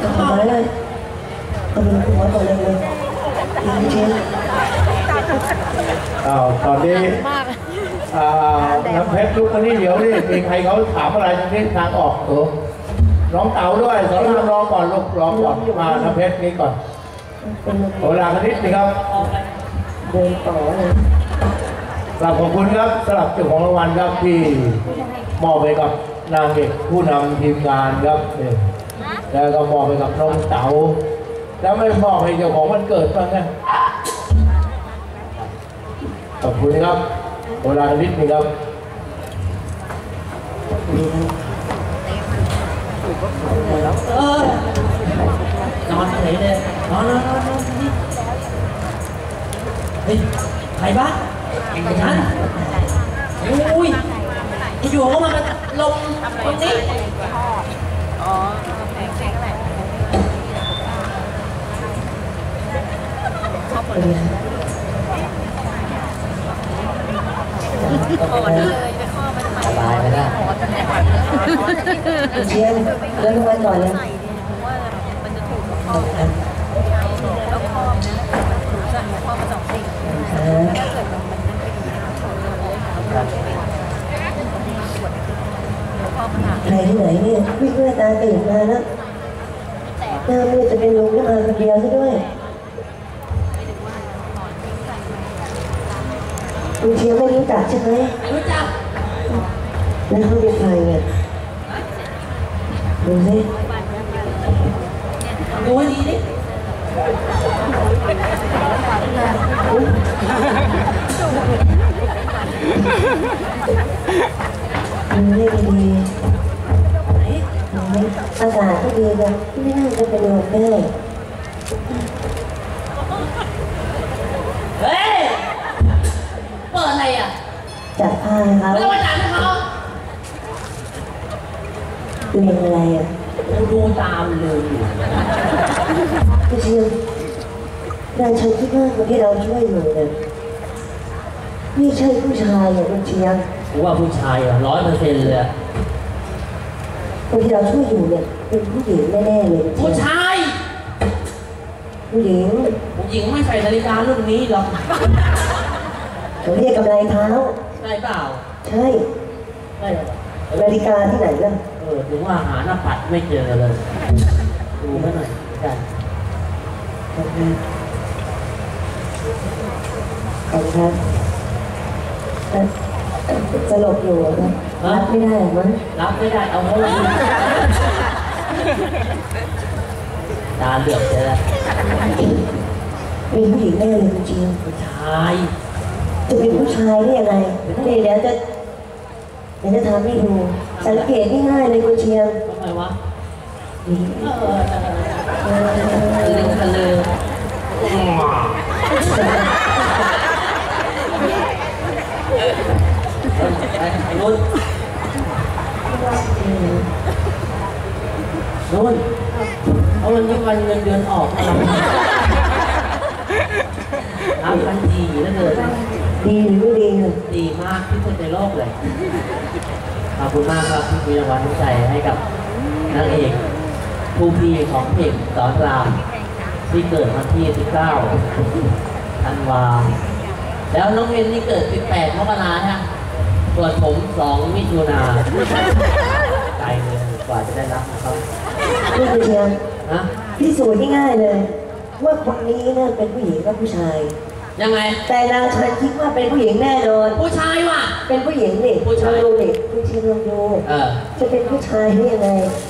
เอาขอไม้เลยเอามือหัวก่อนเลยเลยจริงอ้าวตอนนี้อ่าน้ำเพชรลุกมานี่เดี๋ยวนี่มีใครเขาถามอะไรทางนี้ทางออกเออน้องเต๋าด้วยสอนรามรอก่อนลูกรอก่อนมาน้ำเพชรนี่ก่อนๆเป็นขอเวลากันนิดนึงครับเดินต่อเลยกราบขอบคุณครับสำหรับเจ้าของรางวัลครับที่มอบไปกับนางเอกผู้นำทีมงานครับนี่ แล้วก็มอบไปกับน้องเต๋าแล้วไม่มอบให้เจ้าของวันเกิดบ้างนะขอบคุณครับขอเวลากันนิดนึงครับเออนอนเฉยเลยนอนนอนนอนเฮ้ยใครบ้างไอ้ฉันอุ้ยอยู่ก็มาลง คนนี้สบายไปแล้วเชียร์เดินไปก่อนเลยเออใครที่ไหนเนี่ยวิ่งเพื่อตาตื่นมาแล้วหน้ามืดจะเป็นลมขึ้นมาคนเดียวซะด้วย คุณเชียร์ไม่รู้จักใช่ไหมรู้จักแล้วเขาเป็นใครเนี่ยดูสิดูให้ดีดิดูให้ดีๆดูให้อากาศก็ดีเลยไม่น่าจะเป็นลมได้ อะไรอะจับผ้าเขาไม่ต้องมาด่าให้เขาเรียนอะไรอะกูดูตามเลยอยู่พี่เชียร์นายชัยคิดว่าคนที่เราช่วยอยู่เนี่ยนี่ใช่ผู้ชายเหรอคุณเชียร์กูว่าผู้ชายอะร้อยเปอร์เซ็นต์เลยอะคนที่เราช่วยอยู่เนี่ยเป็นผู้หญิงแน่ๆเลยคุณผู้เชียร์ชายผู้หญิงผู้หญิงไม่ใส่นาฬิการุ่นนี้หรอก เขาเรียกกำไรเท้า ใช่เปล่าใช่ใช่เหรอนาฬิกาที่ไหนล่ะเออถึงว่าหาหน้าปัดไม่เจอเลยดูให้หน่อยกันขอบคุณขอบคุณครับเอ่อเอ่อสลบอยู่นะรับไม่ได้หรอมั้งรับไม่ได้เอาเขาเลยตาเหลือกเลยละมีผู้หญิงแน่เลยคุณเชียร์ผู้ชาย จะเป็นผู้ชายได้ยังไงเดี๋ยวจะเดี๋ยวจะทำให้ดู สังเกตง่ายๆเลยคุณเชียร์ทำไมวะนี่เออทะลึงทะลึงไอ้นุ่นนุ่นเอาวันนี้วันเงินเดือนออกมารับ รับกันดีแล้วเกินดีหรือไม่ดีเนี่ยดีมากที่สุดในโลกเลยขอบคุณมากครับที่มีรางวัลน้ำใจให้กับนางเอกผู้พี่ของเพลงสอนรามที่เกิดวันที่ 19 ธันวา แล้วน้องเมนนี่เกิด 18 มกราฮะส่วนผม 2 มิถุนาไกลเลยกว่าจะได้รับนะครับนี่เชียร์นะพิสูจน์ง่ายๆเลย ว่าคนนี้เนี่ยเป็นผู้หญิงกับผู้ชาย ยังไง แต่นางชันคิดว่าเป็นผู้หญิงแน่นอน ผู้ชายว่ะ เป็นผู้หญิงนี่ผู้ชาย ลองดูนี่คุณเชียร์ลองดูเออจะเป็นผู้ชายได้ยังไง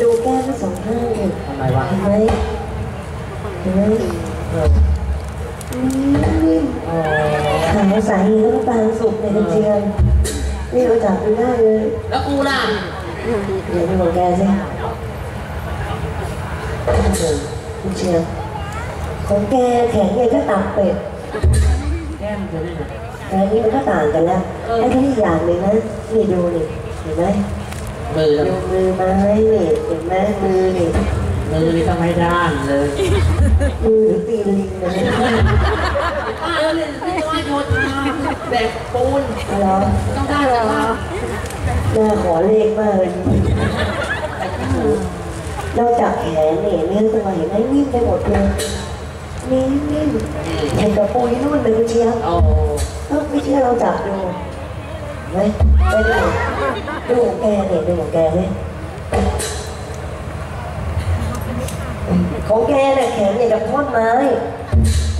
ดูแก้มทั้งสองข้างนี่ทำไมวะ เห็นไหมเห็นไหมเออนี่อ๋อขาวใสน้ำตาลสุกในกระเจียมนี่เราจับดูได้เลยแล้วกูล่ะ เดี๋ยวดูของแกสิคุณเชียร์ของแกแข็งเนี่ยก็ตับเป็ดแก้มจะได้ไหมแต่อันนี้มันก็ต่างกันแล้วไอ้ที่นี่อย่างหนึ่งนะนี่ดูนี่เห็นไหมมือดูมือไม้นี่เห็นไหมมือนี่มือนี่ต้องให้ด้านเลยมือตีลิงเนี่ยป้าเล่นไม่ต้องโยธาแบกปูนเอาเหรอต้องได้เหรอน่าขอเลขมากเลยนนอกจากแขนเนี่ยเนื้อตัวเห็นไหมนิ่มไปหมดเลย นิ่มนิ่มแข่งกับปุยนุ่นเลยเชียวโอ้เออไม่เชื่อเราจับดูเฮ้ยไปดูดูของแกเนี่ยดูของแกเนี่ยของแกเนี่ยแขนเนี่ยกับท่อนไม้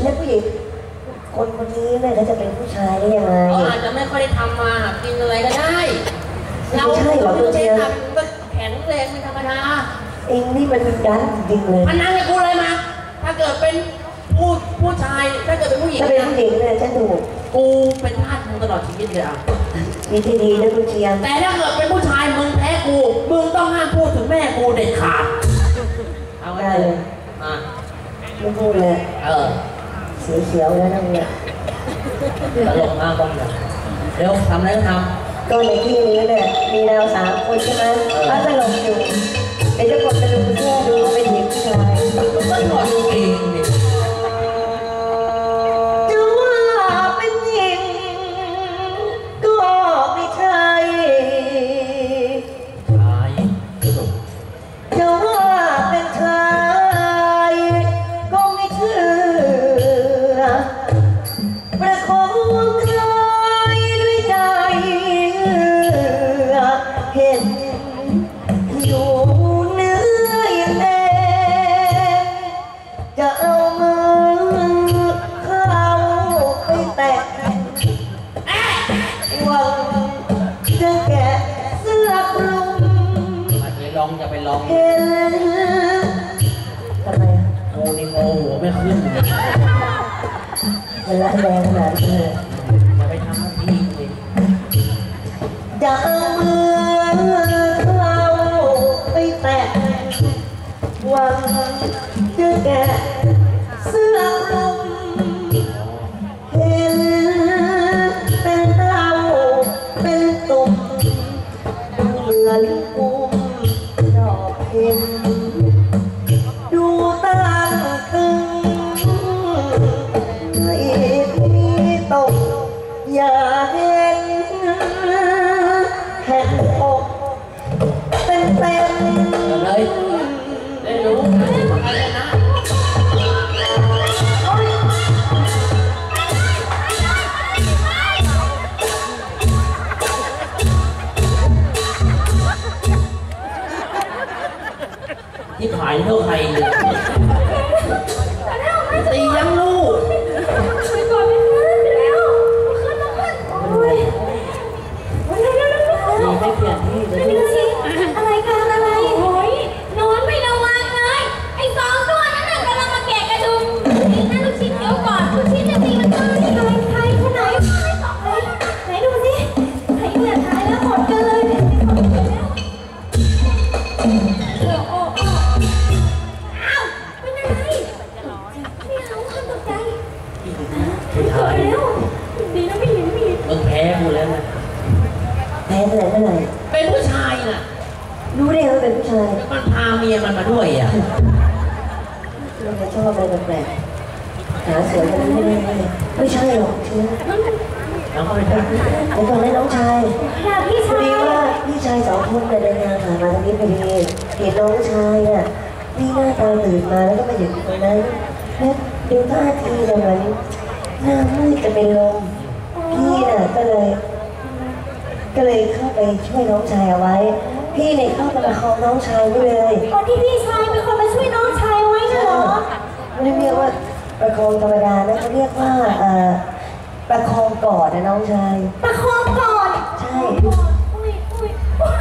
แล้วผู้หญิงคนคนนี้เนี่ยเขาจะเป็นผู้ชายได้ยังไงเขาอาจจะไม่ค่อยได้ทำมาหากินอะไรก็ได้ เราไม่ใช่หรอกเจ๊เดียวทำก็แข็งแรงเป็นธรรมดาเองนี่มันดันจริงเลยมันนั่งให้กูเลยมา ถ้าเกิดเป็น ผู้ผู้ชายถ้าเกิดเป็นผู้หญิงถ้าเป็นนะผู้หญิงเนี่ยฉันดูกูเป็นทาสมึงตลอดชีวิตเลยอะมีที่ดีนะคุณเชียง แต่ถ้าเกิดเป็นผู้ชายมึงแพ้กูมึงต้องห้ามพูดถึงแม่กูเด็ดขาดเอาไว้ได้เลย อะไม่พูดเลยเออสีเขียวแล้วนั่งเนี่ยตลกมากบ้างเลยเร็วทำอะไรก็ทก็ในที่นี้เนี่ยมีเราสามคนใช่ไหมถ้าจะลงอยู่เดี๋ยวจะกดไปดูเพื่อดูว่าเป็ ที่ขายเท่าใครเลยตียังลูกดีไม่เปลี่ยนที่เลย เมื่อไหร่เมื่อไหร่เป็นผู้ชายน่ะรู้ได้ว่าเป็นผู้ชายมันพาเมียมันมาด้วยอะเราจะชอบอะไรแปลกๆหาสวยกันไม่ได้เลยไม่ใช่หรอกเชื่อแล้วก็ไปทำเดี๋ยวก่อนนะน้องชายค่ะพี่พอชายดีว่าพี่ชายสองคนเนี่ยเดินทางผ่านมาตรงนี้พอดีเห็นน้องชายอะนี่หน้าตาตื่นมาแล้วก็มาอยู่ตรงนั้นแล้วดูท่าทีเนี่ยเหมือนหน้ามืดจะเป็นลมพี่น่ะก็เลย ก็เลยเข้าไปช่วยน้องชายเอาไว้ พี่เนี่ยเข้าไปประคองน้องชายไว้เลยคนที่พี่ชายเป็นคนมาช่วยน้องชายไว้น่ะเหรอไม่ได้เรียกว่าประคองธรรมดานะเขาเรียกว่าเอ่อประคองกอดนะน้องชาย ประคองก่อนใช่อุ้ยอุ้ยอุ้ย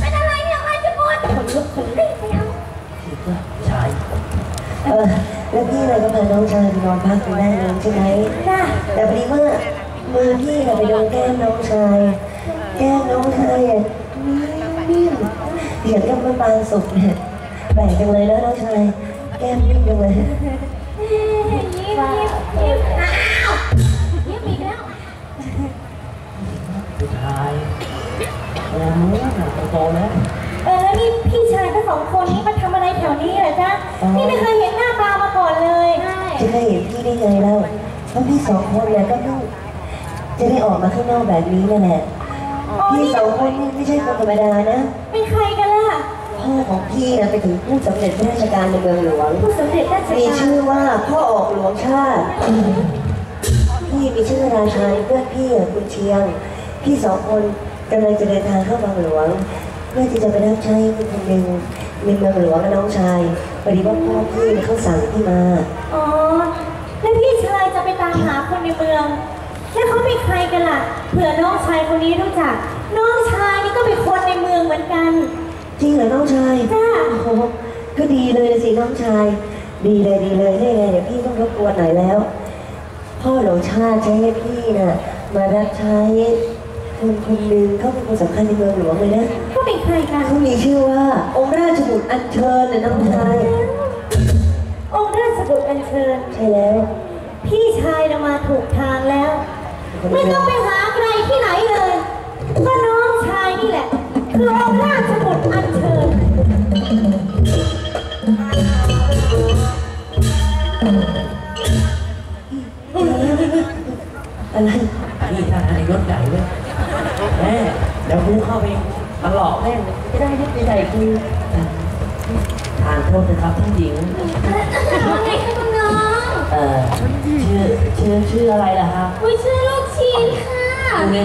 เป็นอะไรเนี่ยใครจะหมดคนลุกคนลุกไม่เอาชายเออแล้วพี่เลยก็พาน้องชายไปนอนพักอยู่ได้านนู้นใช่ไหมจ้ะแต่พอดีว่ามือพี่น่ะไปโดนแก้มน้องชาย แก้มน้องชายอะนิ่มๆเดี๋ยวกับมันบางสุกเนี่ยแปลกจังเลยนะน้องชายแก้มนิ่มจังเลยยิ้มยิ้มยิ้มอ้าวยิ้มอีกแล้วผู้ชายโอ้โหหนักโตแล้วเออแล้วนี่พี่ชายทั้งสองคนนี้มาทำอะไรแถวนี้เหรอจ๊ะนี่ไม่เคยเห็นหน้าตามาก่อนเลยใช่จะเคยเห็นพี่ได้ไงเล่าเพราะพี่สองคนเนี่ยก็เพิ่งจะได้ออกมาข้างนอกแบบนี้นั่นแหละอ๋อ พี่นี่สองคนนี่ไม่ใช่คนธรรมดานะเป็นใครกันล่ะพพ่อของพี่นะไปถึงผู้สำเร็จราชการในเมืองหลวง ผู้สำเร็จราชมีการชื่อว่าพ่อออกหลวงชาติ พี่มีชื่อราชัยเพื่อนพี่อะคุณเชียง พี่สองคนกำลังจะเดินทางเข้าบางหลวง เพื่อที่จะไปรับใช้คุณคนหนึ่งในเมืองหลวงกับน้องชายพอดีว่าพ่อพี่เขาสั่งพี่มา อ๋อ แล้วพี่ชายจะไปตามหาคนในเมือง แล้วเขาเป็นใครกันล่ะ เผื่อน้องชายคนนี้รู้จัก น้องชายนี่ก็เป็นคนในเมืองเหมือนกัน จริงเหรอน้องชายจ้าโอ้โหก็ดีเลยสิน้องชาย ดีเลยดีเลยได้ไงเดี๋ยวพี่ต้องรบกวนหน่อยแล้ว พ่อหลวงชาติใช้ให้พี่น่ะ มารับใช้คนคนหนึ่งเขาเป็นคนสำคัญในเมืองหลวงเลยนะก็เป็นใครกัน เขามีชื่อว่า องค์ราชบุตรอัญเชิญนะน้องชาย องค์ราชบุตรอัญเชิญ ใช่แล้ว พี่ชายเรามาถูกทางแล้ว ไม่ต้องไปหาใครที่ไหนเลยก็น้องชายนี่แหละ คือองค์ราชบุตรอัญเชิญ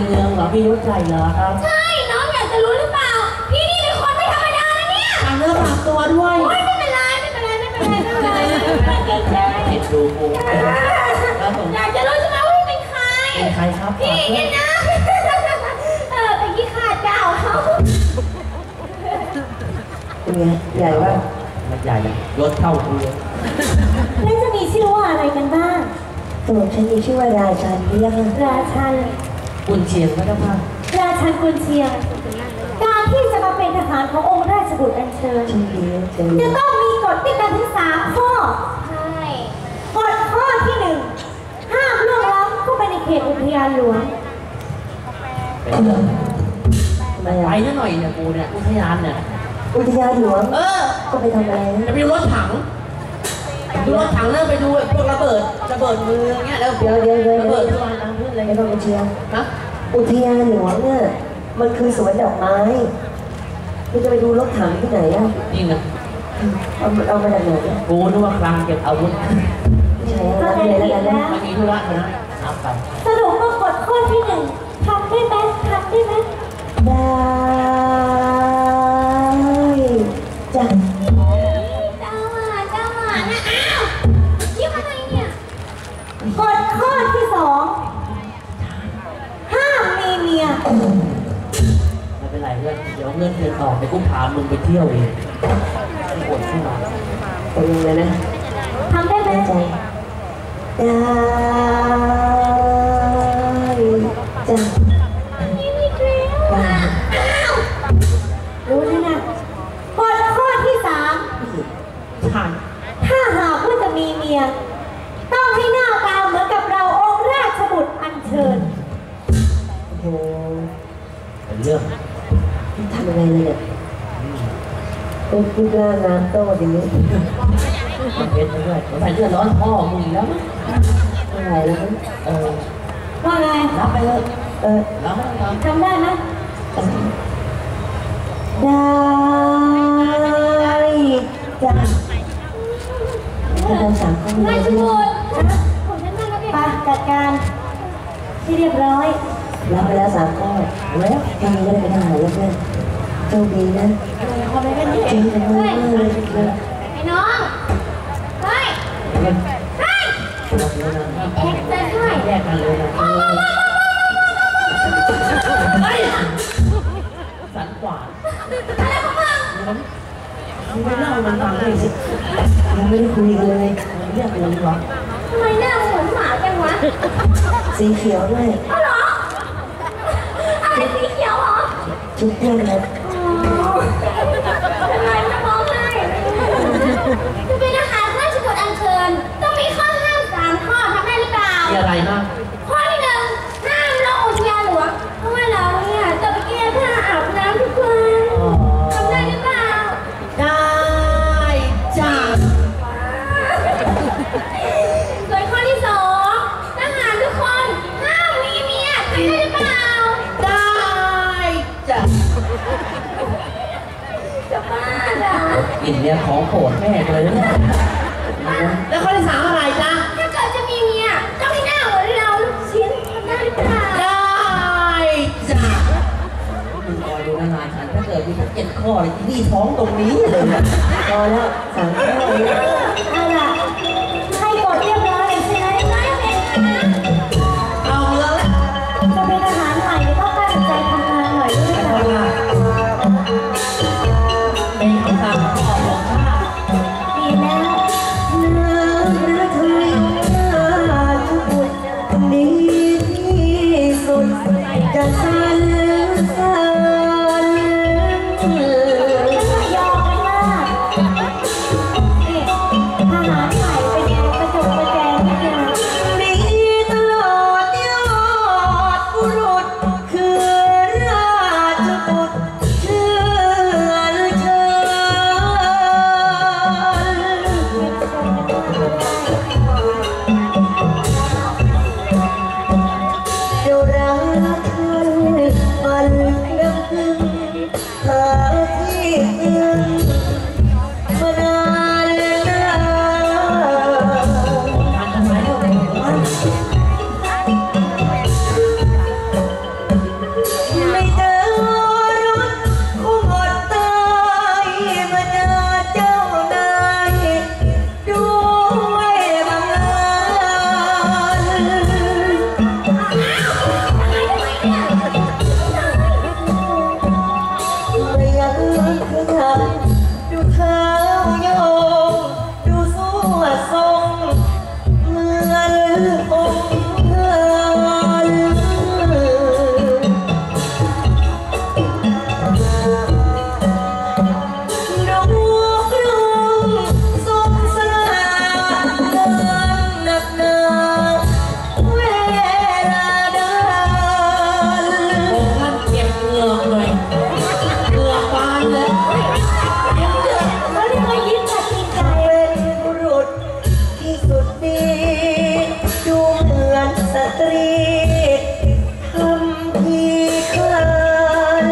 เมืองเหรอพี่ยศใหญ่เหรอครับใช่ น้องอยากจะรู้หรือเปล่า พี่นี่เป็นคนไม่ธรรมดานะเนี่ยทางเนื้อฝากตัวด้วย โอ๊ยไม่เป็นไรไม่เป็นไรไม่เป็นไรไม่เป็นไรไม่เป็นไรเห็นดูกูครับผมอยากจะรู้ใช่ไหมว่าพี่เป็นใคร เป็นใครครับพี่เนี่ยนะ เออเป็นยี่ขาดเจ้าเขาเป็นไงใหญ่ว่ามันใหญ่ยศเท่ากูเลยแล้วจะมีชื่อว่าอะไรกันบ้างสมุนฉันมีชื่อว่าราชันพี่ยังราชัน กุนเชียงพระเจ้าค่ะราชันกุนเชียง การที่จะมาเป็นทหารขององค์ราชบุตรอัญเชิญชื่อดีเจอจะต้องมีกฎด้วยกันถึงสามข้อ ใช่ กฎข้อที่หนึ่งห้ามล่วงล้ำเข้าไปในเขตอุทยานหลวงเป็นเรื่องทำไมไปอะซะหน่อยเนี่ยกูเนี่ยอุทยานเนี่ยอุทยานหลวง เออ ก็ไปทำอะไรจะนะไปดูรถถัง ดูรถถังแล้วไปดูพวกระเบิดระเบิดมือเงี้ยแล้วเดี๋ยวเดี๋ยวเดี๋ยวระเดี๋เบิยวดที่วางตามพื้นอะไรไม่เงี้ยต้องไปเชียร์นะอุทยานหลวงเนี่ยมันคือสวนดอกไม้คุณจะไปดูรถถังที่ไหนอะนี่ไงเอาเอามาจากไหนอะกูนึกว่าคลังเก็บอาวุธใช่แล้วเลยแล้วกันนะไม่มีธุระนะเอาไป พื่อนเดี๋ยวเงินเดือนออกเดี๋ยวกูพามึงไปเที่ยวเองไม่ปวดขึ้นมาตกลงเลยนะทำได้ไหมแน่ใจได้จ้ะ รูปร่างน้ำโตดีมันเพชรไปด้วยใส่เสื้อร้อนพ่อมึงอีกแล้วมั้งอะไรแล้วมั้งเออว่าไงรับไปเถอะเออรับไม่ต้องททำได้ไหมได้จ้ะเราสามคนเลรายชบุตรผมฉันมาแล้วไปจัดการที่เรียบร้อยรับไปแล้วสามข้อแล้วแค่นี้ก็ได้เป็นทหารแล้วเพื่อน โชคดีนะขอไปกันนี่จริงจังเลยเลยเลยไอ้น้อง เฮ้ยำเงินเฮ้ยเราเงินนะเอ็กซ์เซนด้วยแยกกันเลยนะเฮ้ยสันกว่าอะไรของมึงมึงไปเล่าให้มันฟังเลยสิยังไม่ได้คุยกันเลยมึงเรียกกูดีกว่าทำไมหน้าเหมือนหมาจังวะ สีเขียวด้วยเอาเหรออะไรสีเขียวเหรอชุดเพื่อนนะ ทำไมไม่มองให้จะเป็นอาหารราชบุตรอัญเชิญ ต้องมีข้อห้ามสามข้อทำได้หรือเปล่า มีอะไร ยของโปรดแม่เลยนะแล้วข้อที่สามอะไรจ๊ะถ้าเกิดจะมีเมียต้องให้หน้าเหมือนเราลูกชิ้นทำได้หรือเปล่าได้จ้ะมึงคอยดูนานๆฉันถ้าเกิดมีสักเจ็ดข้อเลยที่นี่ท้องตรงนี้เลยนะพอแล้วสามข้อเลย ทำทีคลาน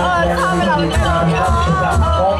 เป็